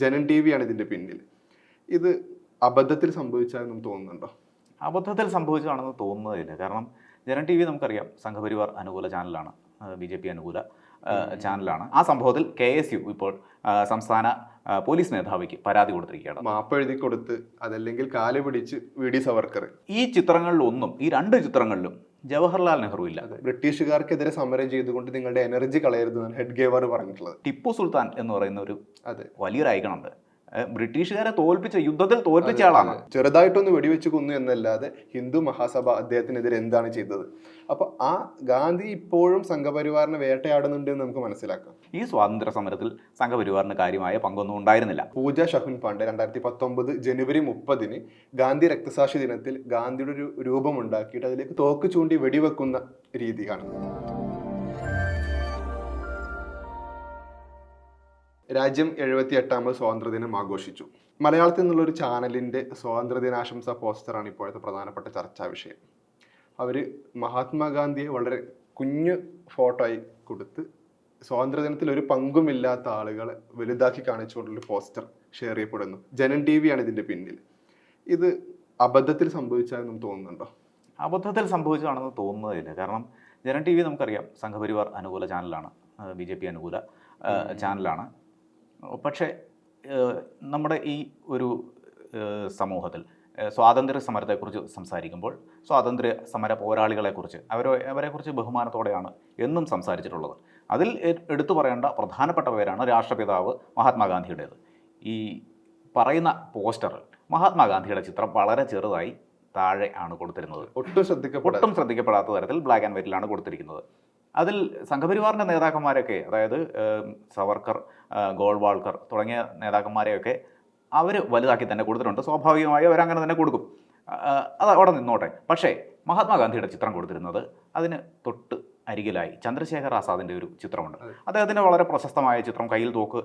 Janam T വിയാണ് ഇതിന്റെ പിന്നിൽ. ഇത് അബദ്ധത്തിൽ സംഭവിച്ചാണെന്നും തോന്നുന്നുണ്ടോ? അബദ്ധത്തിൽ സംഭവിച്ചതാണെന്ന് തോന്നുന്നതില്ല കാരണം ജനൻ ടി വി നമുക്കറിയാം സംഘപരിവാർ അനുകൂല ചാനലാണ് ബി ജെ പി അനുകൂല ചാനലാണ്. ആ സംഭവത്തിൽ കെ എസ് യു ഇപ്പോൾ സംസ്ഥാന പോലീസ് മേധാവിക്ക് പരാതി കൊടുത്തിരിക്കുകയാണ്. മാപ്പ് എഴുതി കൊടുത്ത് അതല്ലെങ്കിൽ കാൽ പിടിച്ച് വി ഡി സവർക്കർ ഈ ചിത്രങ്ങളിലൊന്നും ഈ രണ്ട് ചിത്രങ്ങളിലും ജവഹർലാൽ നെഹ്റു ഇല്ല. ബ്രിട്ടീഷുകാർക്കെതിരെ സമരം ചെയ്തുകൊണ്ട് നിങ്ങളുടെ എനർജി കളയരുത് ഹെഡ് ഗേവർ പറഞ്ഞിട്ടുള്ളത്. ടിപ്പു സുൽത്താൻ എന്ന് പറയുന്ന ഒരു അതെ. വലിയൊരു ഐക്കണുണ്ട് ബ്രിട്ടീഷുകാരെ തോൽപ്പിച്ച യുദ്ധത്തിൽ തോൽപ്പിച്ച ആളാണ്. ചെറുതായിട്ടൊന്ന് വെടിവെച്ച് കൊന്നു എന്നല്ലാതെ ഹിന്ദു മഹാസഭ അദ്ദേഹത്തിനെതിരെ എന്താണ് ചെയ്തത്? അപ്പൊ ആ ഗാന്ധി ഇപ്പോഴും സംഘപരിവാറിനെ വേട്ടയാടുന്നുണ്ട് എന്ന് നമുക്ക് മനസ്സിലാക്കാം. ഈ സ്വാതന്ത്ര്യ സമരത്തിൽ സംഘപരിവാറിന് കാര്യമായ പങ്കൊന്നും ഉണ്ടായിരുന്നില്ല. പൂജ ഷഹുൻ പാണ്ഡെ രണ്ടായിരത്തി പത്തൊമ്പത് ജനുവരി മുപ്പതിന് ഗാന്ധി രക്തസാക്ഷി ദിനത്തിൽ ഗാന്ധിയുടെ ഒരു രൂപം ഉണ്ടാക്കിയിട്ട് അതിലേക്ക് തോക്ക് ചൂണ്ടി വെടിവെക്കുന്ന രീതി കാണുന്നു. രാജ്യം എഴുപത്തി എട്ടാമത് സ്വാതന്ത്ര്യദിനം ആഘോഷിച്ചു. മലയാളത്തിൽ നിന്നുള്ളൊരു ചാനലിന്റെ സ്വാതന്ത്ര്യദിനാശംസ പോസ്റ്ററാണ് ഇപ്പോഴത്തെ പ്രധാനപ്പെട്ട ചർച്ചാ വിഷയം. അവർ മഹാത്മാഗാന്ധിയെ വളരെ കുഞ്ഞു ഫോട്ടോ ആയി കൊടുത്ത് സ്വാതന്ത്ര്യദിനത്തിൽ ഒരു പങ്കുമില്ലാത്ത ആളുകളെ വലുതാക്കി കാണിച്ചുകൊണ്ടുള്ള പോസ്റ്റർ ഷെയർ ചെയ്യപ്പെടുന്നു. ജനൻ ടി വിയാണ് ഇതിന്റെ പിന്നിൽ. ഇത് അബദ്ധത്തിൽ സംഭവിച്ചാൽ തോന്നുന്നുണ്ടോ? അബദ്ധത്തിൽ സംഭവിച്ചതാണെന്ന് തോന്നുന്നതില്ല. കാരണം ജനൻ ടി വി നമുക്കറിയാം സംഘപരിവാർ അനുകൂല ചാനലാണ് ബി ജെ പി അനുകൂല ചാനലാണ്. പക്ഷേ നമ്മുടെ ഈ ഒരു സമൂഹത്തിൽ സ്വാതന്ത്ര്യ സമരത്തെക്കുറിച്ച് സംസാരിക്കുമ്പോൾ സ്വാതന്ത്ര്യ സമര പോരാളികളെക്കുറിച്ച് അവരെ അവരെക്കുറിച്ച് ബഹുമാനത്തോടെയാണ് എന്നും സംസാരിച്ചിട്ടുള്ളത്. അതിൽ എടുത്തു പറയേണ്ട പ്രധാനപ്പെട്ട പേരാണ് രാഷ്ട്രപിതാവ് മഹാത്മാഗാന്ധിയുടേത്. ഈ പറയുന്ന പോസ്റ്ററിൽ മഹാത്മാഗാന്ധിയുടെ ചിത്രം വളരെ ചെറുതായി താഴെ ആണ് കൊടുത്തിരുന്നത്. ഒട്ടും ഒട്ടും ശ്രദ്ധിക്കപ്പെടാത്ത തരത്തിൽ ബ്ലാക്ക് ആൻഡ് വൈറ്റിലാണ് കൊടുത്തിരിക്കുന്നത്. അതിൽ സംഘപരിവാറിന്റെ നേതാക്കന്മാരൊക്കെ അതായത് സവർക്കർ ഗോൾവാൾക്കർ തുടങ്ങിയ നേതാക്കന്മാരെയൊക്കെ അവർ വലുതാക്കി തന്നെ കൊടുത്തിട്ടുണ്ട്. സ്വാഭാവികമായി അവരങ്ങനെ തന്നെ കൊടുക്കും. അത് അവിടെ നിന്നോട്ടെ. പക്ഷേ മഹാത്മാഗാന്ധിയുടെ ചിത്രം കൊടുത്തിരുന്നത് അതിന് തൊട്ട് അരികിലായി ചന്ദ്രശേഖർ ആസാദിന്റെ ഒരു ചിത്രമുണ്ട്. അദ്ദേഹത്തിന്റെ വളരെ പ്രശസ്തമായ ചിത്രം കയ്യിൽ തോക്ക്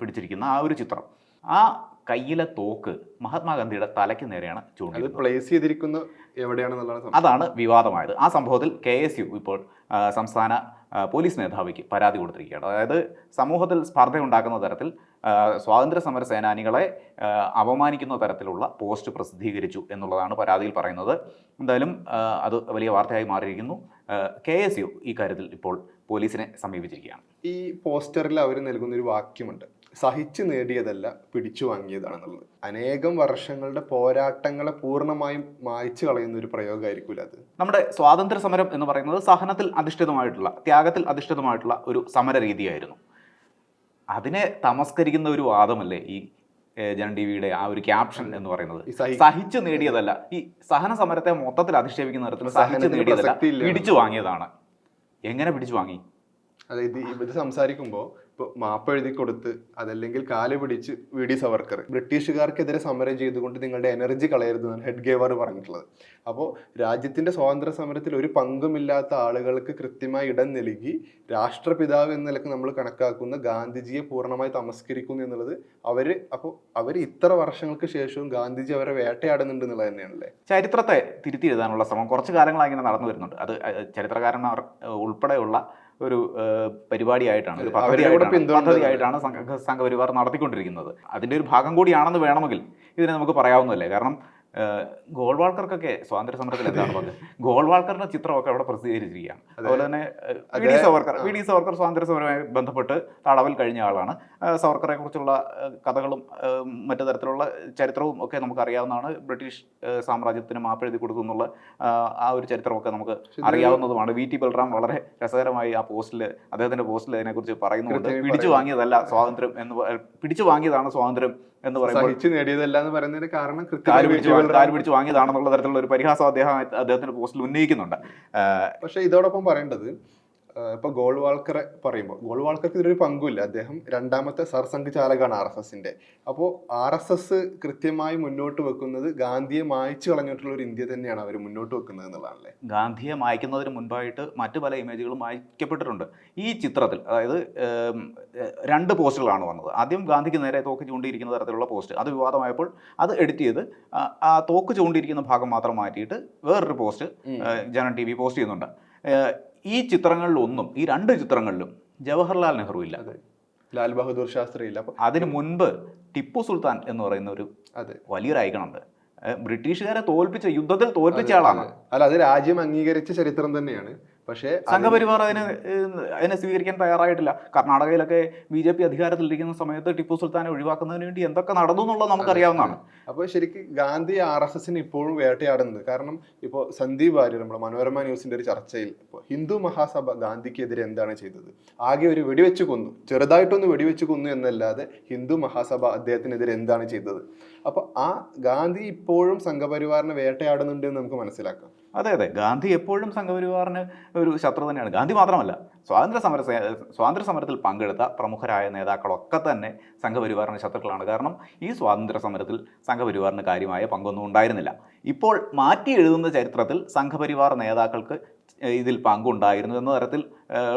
പിടിച്ചിരിക്കുന്ന ആ ഒരു ചിത്രം. ആ കയ്യിലെ തോക്ക് മഹാത്മാഗാന്ധിയുടെ തലയ്ക്ക് നേരെയാണ് ചൂണ്ടി പ്ലേസ് ചെയ്തിരിക്കുന്ന എവിടെയാണെന്നുള്ളതാണ്. അതാണ് വിവാദമായത്. ആ സംഭവത്തിൽ കെ എസ് യു ഇപ്പോൾ സംസ്ഥാന പോലീസ് മേധാവിക്ക് പരാതി കൊടുത്തിരിക്കുകയാണ്. അതായത് സമൂഹത്തിൽ സ്പർദ്ധ ഉണ്ടാക്കുന്ന തരത്തിൽ സ്വാതന്ത്ര്യ സമര സേനാനികളെ അപമാനിക്കുന്ന തരത്തിലുള്ള പോസ്റ്റ് പ്രസിദ്ധീകരിച്ചു എന്നുള്ളതാണ് പരാതിയിൽ പറയുന്നത്. എന്തായാലും അത് വലിയ വാർത്തയായി മാറിയിരിക്കുന്നു. കെ എസ് യു ഈ കാര്യത്തിൽ ഇപ്പോൾ പോലീസിനെ സമീപിച്ചിരിക്കുകയാണ്. ഈ പോസ്റ്ററിൽ അവർ നൽകുന്ന ഒരു വാക്യമുണ്ട്. സഹിച്ചു നേടിയതല്ല പിടിച്ചു വാങ്ങിയതാണെന്നുള്ളത്. അനേകം വർഷങ്ങളുടെ പോരാട്ടങ്ങളെ പൂർണമായും മായ്ച്ചു കളയുന്ന ഒരു പ്രയോഗമായിരിക്കില്ല അത് നമ്മുടെ സ്വാതന്ത്ര്യ സമരം എന്ന് പറയുന്നത് സഹനത്തിൽ അധിഷ്ഠിതമായിട്ടുള്ള ത്യാഗത്തിൽ അധിഷ്ഠിതമായിട്ടുള്ള ഒരു സമര രീതിയായിരുന്നു അതിനെ തമസ്കരിക്കുന്ന ഒരു വാദമല്ലേ ഈ ജന ജൻ ടി വിയുടെ ആ ഒരു ക്യാപ്ഷൻ എന്ന് പറയുന്നത്? സഹിച്ചു നേടിയതല്ല. ഈ സഹന സമരത്തെ മൊത്തത്തിൽ അധിക്ഷേപിക്കുന്ന തരത്തിൽ സഹിച്ചു നേടിയതല്ല. പിടിച്ചു വാങ്ങിയതാണ്. എങ്ങനെ പിടിച്ചു വാങ്ങി? അതായത് ഇത് സംസാരിക്കുമ്പോൾ ഇപ്പോൾ മാപ്പ് എഴുതി കൊടുത്ത് അതല്ലെങ്കിൽ കാൽ പിടിച്ച് വി ഡി സവർക്കർ. ബ്രിട്ടീഷുകാർക്കെതിരെ സമരം ചെയ്തുകൊണ്ട് നിങ്ങളുടെ എനർജി കളയരുത് എന്നാണ് ഹെഡ് ഗേവർ പറഞ്ഞിട്ടുള്ളത്. അപ്പോൾ രാജ്യത്തിന്റെ സ്വാതന്ത്ര്യ സമരത്തിൽ ഒരു പങ്കുമില്ലാത്ത ആളുകൾക്ക് കൃത്യമായി ഇടം നൽകി രാഷ്ട്രപിതാവ് എന്ന നിലയ്ക്ക് നമ്മൾ കണക്കാക്കുന്ന ഗാന്ധിജിയെ പൂർണമായി തമസ്കരിക്കുന്നു എന്നുള്ളത് അവർ അപ്പോൾ അവർ ഇത്ര വർഷങ്ങൾക്ക് ശേഷവും ഗാന്ധിജി അവരെ വേട്ടയാടുന്നുണ്ട് എന്നുള്ളത് തന്നെയാണല്ലേ? ചരിത്രത്തെ തിരുത്തി എഴുതാനുള്ള ശ്രമം കുറച്ച് കാലങ്ങളായി ഇങ്ങനെ നടന്നു വരുന്നുണ്ട്. അത് ചരിത്രകാരന്മാർ ഉൾപ്പെടെയുള്ള ഒരു പരിപാടിയായിട്ടാണ് ഒരു പദ്ധതിയായിട്ടാണ് സംഘപരിവാർ നടത്തിക്കൊണ്ടിരിക്കുന്നത്. അതിന്റെ ഒരു ഭാഗം കൂടിയാണെന്ന് വേണമെങ്കിൽ ഇതിനെ നമുക്ക് പറയാവുന്നതല്ലേ? കാരണം ഗോൾവാൾക്കർക്കൊക്കെ സ്വാതന്ത്ര്യ സമരത്തിൽ എന്താണ് പറഞ്ഞത് ഗോൾവാൾക്കറിന്റെ ചിത്രമൊക്കെ അവിടെ പ്രസിദ്ധീകരിച്ചിരിക്കുകയാണ്. അതുപോലെ തന്നെ V D Savarkar. V D Savarkar സ്വാതന്ത്ര്യ സമരവുമായി ബന്ധപ്പെട്ട് തടവിൽ കഴിഞ്ഞ ആളാണ്. സവർക്കറെ കുറിച്ചുള്ള കഥകളും മറ്റു തരത്തിലുള്ള ചരിത്രവും ഒക്കെ നമുക്കറിയാവുന്നതാണ്. ബ്രിട്ടീഷ് സാമ്രാജ്യത്തിന് മാപ്പെഴുതി കൊടുത്തു എന്നുള്ള ആ ഒരു ചരിത്രമൊക്കെ നമുക്ക് അറിയാവുന്നതുമാണ്. വി ടി ബൽറാം വളരെ രസകരമായി ആ പോസ്റ്റിൽ അദ്ദേഹത്തിന്റെ പോസ്റ്റിൽ അതിനെക്കുറിച്ച് പറയുന്നുണ്ട് പിടിച്ചു വാങ്ങിയതല്ല സ്വാതന്ത്ര്യം എന്ന് പിടിച്ചു വാങ്ങിയതാണ് സ്വാതന്ത്ര്യം എന്ന് പറയുമ്പോൾ നേടിയതല്ല എന്ന് പറയുന്നതിന് കാരണം കാൽ പിടിച്ച് വാങ്ങി- കാൽ പിടിച്ച് വാങ്ങിയതാണെന്നുള്ള തരത്തിലുള്ള ഒരു പരിഹാസം അദ്ദേഹം അദ്ദേഹത്തിന്റെ പോസ്റ്റിൽ ഉന്നയിക്കുന്നുണ്ട്. പക്ഷെ ഇതോടൊപ്പം പറയേണ്ടത് ഇപ്പൊ ഗോൾവാൾക്കറെ പറയുമ്പോൾ ഗോൾവാൾക്കർക്ക് ഇതിലൊരു പങ്കുമില്ല അദ്ദേഹം രണ്ടാമത്തെ സർസംഘചാലകാണ് ആർ എസ് എസിന്റെ. അപ്പോൾ ആർ എസ് എസ് കൃത്യമായി മുന്നോട്ട് വെക്കുന്നത് ഗാന്ധിയെ മായ്ച്ചു കളഞ്ഞിട്ടുള്ള ഒരു ഇന്ത്യ തന്നെയാണ് അവർ മുന്നോട്ട് വെക്കുന്നത് എന്നുള്ളതല്ലേ ഗാന്ധിയെ മായ്ക്കുന്നതിന് മുൻപായിട്ട് മറ്റു പല ഇമേജുകളും മായ്ക്കപ്പെട്ടിട്ടുണ്ട്. ഈ ചിത്രത്തിൽ അതായത് രണ്ട് പോസ്റ്റുകളാണ് വന്നത്. ആദ്യം ഗാന്ധിക്ക് നേരെ തോക്ക് ചൂണ്ടിയിരിക്കുന്ന തരത്തിലുള്ള പോസ്റ്റ്. അത് വിവാദമായപ്പോൾ അത് എഡിറ്റ് ചെയ്ത് ആ, തോക്ക് ചൂണ്ടിയിരിക്കുന്ന ഭാഗം മാത്രം മാറ്റിയിട്ട് വേറൊരു പോസ്റ്റ് ജനം ടി വി പോസ്റ്റ് ചെയ്യുന്നുണ്ട്. ഈ ചിത്രങ്ങളിലൊന്നും ഈ രണ്ട് ചിത്രങ്ങളിലും ജവഹർലാൽ നെഹ്റു ഇല്ല. ലാൽ ബഹദൂർ ശാസ്ത്രി ഇല്ല. അതിന് മുൻപ് ടിപ്പു സുൽത്താൻ എന്ന് പറയുന്ന ഒരു അതെ. വലിയൊരു ഐക്കണുണ്ട് ബ്രിട്ടീഷുകാരെ തോൽപ്പിച്ച യുദ്ധത്തിൽ തോൽപ്പിച്ച ആളാണ്. അല്ല അത് രാജ്യം അംഗീകരിച്ച ചരിത്രം തന്നെയാണ്. പക്ഷേ സംഘപരിവാർ അതിന് അതിനെ സ്വീകരിക്കാൻ തയ്യാറായിട്ടില്ല. കർണാടകയിലൊക്കെ ബി ജെ പി അധികാരത്തിലിരിക്കുന്ന സമയത്ത് ടിപ്പു സുൽത്താനെ ഒഴിവാക്കുന്നതിന് വേണ്ടി എന്തൊക്കെ നടന്നു എന്നുള്ളത് നമുക്കറിയാവുന്നതാണ് അപ്പോൾ ശരിക്കും ഗാന്ധി ആർ എസ് എസിന് ഇപ്പോഴും വേട്ടയാടുന്നത്. കാരണം ഇപ്പോൾ സന്ദീപ് വാര്യർ നമ്മുടെ മനോരമ ന്യൂസിന്റെ ഒരു ചർച്ചയിൽ ഇപ്പോൾ ഹിന്ദു മഹാസഭ ഗാന്ധിക്കെതിരെ എന്താണ് ചെയ്തത്? ആകെ ഒരു വെടിവെച്ച് കൊന്നു. ചെറുതായിട്ടൊന്ന് വെടിവെച്ച് കൊന്നു എന്നല്ലാതെ ഹിന്ദു മഹാസഭ അദ്ദേഹത്തിനെതിരെ എന്താണ് ചെയ്തത്? അപ്പോൾ ആ ഗാന്ധി ഇപ്പോഴും സംഘപരിവാറിനെ വേട്ടയാടുന്നുണ്ട് എന്ന് നമുക്ക് മനസ്സിലാക്കാം. അതെ അതെ. ഗാന്ധി എപ്പോഴും സംഘപരിവാറിന് ഒരു ശത്രു തന്നെയാണ്. ഗാന്ധി മാത്രമല്ല സ്വാതന്ത്ര്യ സമര സ്വാതന്ത്ര്യ സമരത്തിൽ പങ്കെടുത്ത പ്രമുഖരായ നേതാക്കളൊക്കെ തന്നെ സംഘപരിവാറിന് ശത്രുക്കളാണ്. കാരണം ഈ സ്വാതന്ത്ര്യ സമരത്തിൽ സംഘപരിവാറിന് കാര്യമായ പങ്കൊന്നും ഉണ്ടായിരുന്നില്ല. ഇപ്പോൾ മാറ്റി എഴുതുന്ന ചരിത്രത്തിൽ സംഘപരിവാർ നേതാക്കൾക്ക് ഇതിൽ പങ്കുണ്ടായിരുന്നു എന്ന തരത്തിൽ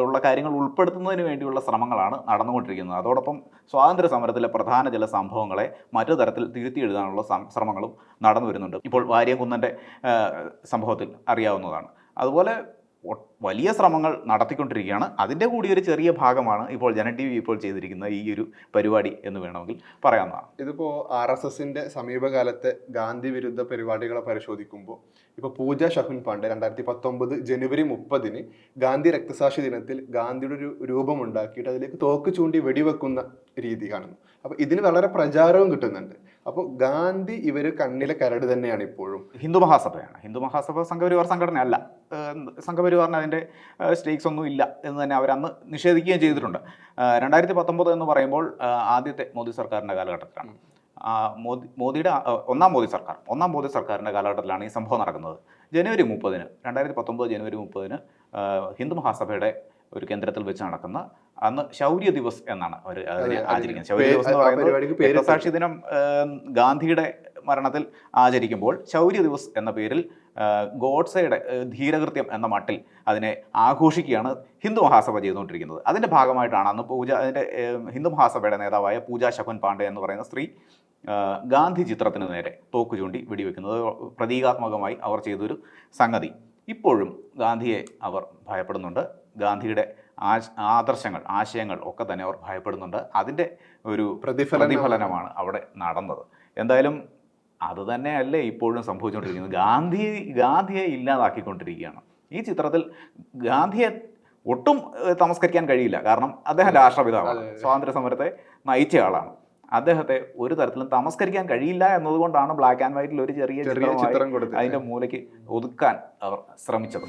ഉള്ള കാര്യങ്ങൾ ഉൾപ്പെടുത്തുന്നതിന് വേണ്ടിയുള്ള ശ്രമങ്ങളാണ് നടന്നുകൊണ്ടിരിക്കുന്നത്. അതോടൊപ്പം സ്വാതന്ത്ര്യ സമരത്തിലെ പ്രധാന ചില സംഭവങ്ങളെ മറ്റു തരത്തിൽ തിരുത്തി എഴുതാനുള്ള ശ്രമങ്ങളും നടന്നു വരുന്നുണ്ട്. ഇപ്പോൾ വാര്യംകുന്നന്റെ സംഭവത്തിൽ അറിയാവുന്നതാണ്. അതുപോലെ വലിയ ശ്രമങ്ങൾ നടത്തിക്കൊണ്ടിരിക്കുകയാണ്. അതിന്റെ കൂടി ഒരു ചെറിയ ഭാഗമാണ് ഇപ്പോൾ ജന ടി വി ഇപ്പോൾ ചെയ്തിരിക്കുന്ന ഈ ഒരു പരിപാടി എന്ന് വേണമെങ്കിൽ പറയാവുന്നതാണ്. ഇതിപ്പോൾ ആർ എസ് എസിന്റെ സമീപകാലത്തെ ഗാന്ധി വിരുദ്ധ പരിപാടികളെ പരിശോധിക്കുമ്പോൾ ഇപ്പോൾ പൂജ ഷഹുൻ പാണ്ഡെ രണ്ടായിരത്തി പത്തൊമ്പത് ജനുവരി മുപ്പതിന് ഗാന്ധി രക്തസാക്ഷി ദിനത്തിൽ ഗാന്ധിയുടെ ഒരു രൂപം ഉണ്ടാക്കിയിട്ട് അതിലേക്ക് തോക്ക് ചൂണ്ടി വെടിവെക്കുന്ന രീതി കാണുന്നു. അപ്പോൾ ഇതിന് വളരെ പ്രചാരവും കിട്ടുന്നുണ്ട്. അപ്പോൾ ഗാന്ധി ഇവർ കണ്ണിലെ കരട് തന്നെയാണ് ഇപ്പോഴും. ഹിന്ദു മഹാസഭയാണ്. ഹിന്ദു മഹാസഭ സംഘപരിവാർ സംഘടന അല്ല സംഘപരിവാറിന് അതിന്റെ സ്റ്റേക്സ് ഒന്നും ഇല്ല എന്ന് തന്നെ അവരന്ന് അന്ന് നിഷേധിക്കുകയും ചെയ്തിട്ടുണ്ട്. രണ്ടായിരത്തി പത്തൊമ്പത് എന്ന് പറയുമ്പോൾ ആദ്യത്തെ മോദി സർക്കാരിന്റെ കാലഘട്ടത്തിലാണ്. മോദി മോദിയുടെ ഒന്നാം മോദി സർക്കാർ ഒന്നാം മോദി സർക്കാരിന്റെ കാലഘട്ടത്തിലാണ് ഈ സംഭവം നടക്കുന്നത്. ജനുവരി മുപ്പതിന് രണ്ടായിരത്തി പത്തൊമ്പത് ജനുവരി മുപ്പതിന് ഹിന്ദു മഹാസഭയുടെ ഒരു കേന്ദ്രത്തിൽ വെച്ച് നടക്കുന്ന അന്ന് ശൗര്യ ദിവസ് എന്നാണ് അവർ ആചരിക്കുന്നത്. ശൗര്യ ദിവസ് എന്ന് പറയുന്നത് രക്തസാക്ഷി ദിനം ഗാന്ധിയുടെ മരണത്തിൽ ആചരിക്കുമ്പോൾ ശൗര്യ ദിവസ് എന്ന പേരിൽ ഗോഡ്സെയുടെ ധീരകൃത്യം എന്ന മട്ടിൽ അതിനെ ആഘോഷിക്കുകയാണ് ഹിന്ദു മഹാസഭ ചെയ്തുകൊണ്ടിരിക്കുന്നത്. അതിന്റെ ഭാഗമായിട്ടാണ് അന്ന് പൂജ അതിന്റെ ഹിന്ദു മഹാസഭയുടെ നേതാവായ പൂജ ശകുൻ പാണ്ഡെ എന്ന് പറയുന്ന സ്ത്രീ ഗാന്ധി ചിത്രത്തിന് നേരെ തോക്ക് ചൂണ്ടി വെടിവെക്കുന്നത്. പ്രതീകാത്മകമായി അവർ ചെയ്തൊരു സംഗതി. ഇപ്പോഴും ഗാന്ധിയെ അവർ ഭയപ്പെടുന്നുണ്ട്. ഗാന്ധിയുടെ ആദർശങ്ങൾ ആശയങ്ങൾ ഒക്കെ തന്നെ അവർ ഭയപ്പെടുന്നുണ്ട്. അതിന്റെ ഒരു പ്രതിഫലനം പ്രതിഫലനമാണ് അവിടെ നടന്നത്. എന്തായാലും അത് തന്നെയല്ലേ ഇപ്പോഴും സംഭവിച്ചുകൊണ്ടിരിക്കുന്നത്. ഗാന്ധി ഗാന്ധിയെ ഇല്ലാതാക്കിക്കൊണ്ടിരിക്കുകയാണ്. ഈ ചിത്രത്തിൽ ഗാന്ധിയെ ഒട്ടും തമസ്കരിക്കാൻ കഴിയില്ല. കാരണം അദ്ദേഹം രാഷ്ട്രപിതാവാണ്. സ്വാതന്ത്ര്യ സമരത്തെ നയിച്ച ആളാണ്. അദ്ദേഹത്തെ ഒരു തരത്തിലും തമസ്കരിക്കാൻ കഴിയില്ല എന്നതുകൊണ്ടാണ് ബ്ലാക്ക് ആൻഡ് വൈറ്റിൽ ഒരു ചെറിയ ചിത്രം കൊടുത്ത് അതിന്റെ മൂലയ്ക്ക് ഒതുക്കാൻ അവർ ശ്രമിച്ചത്.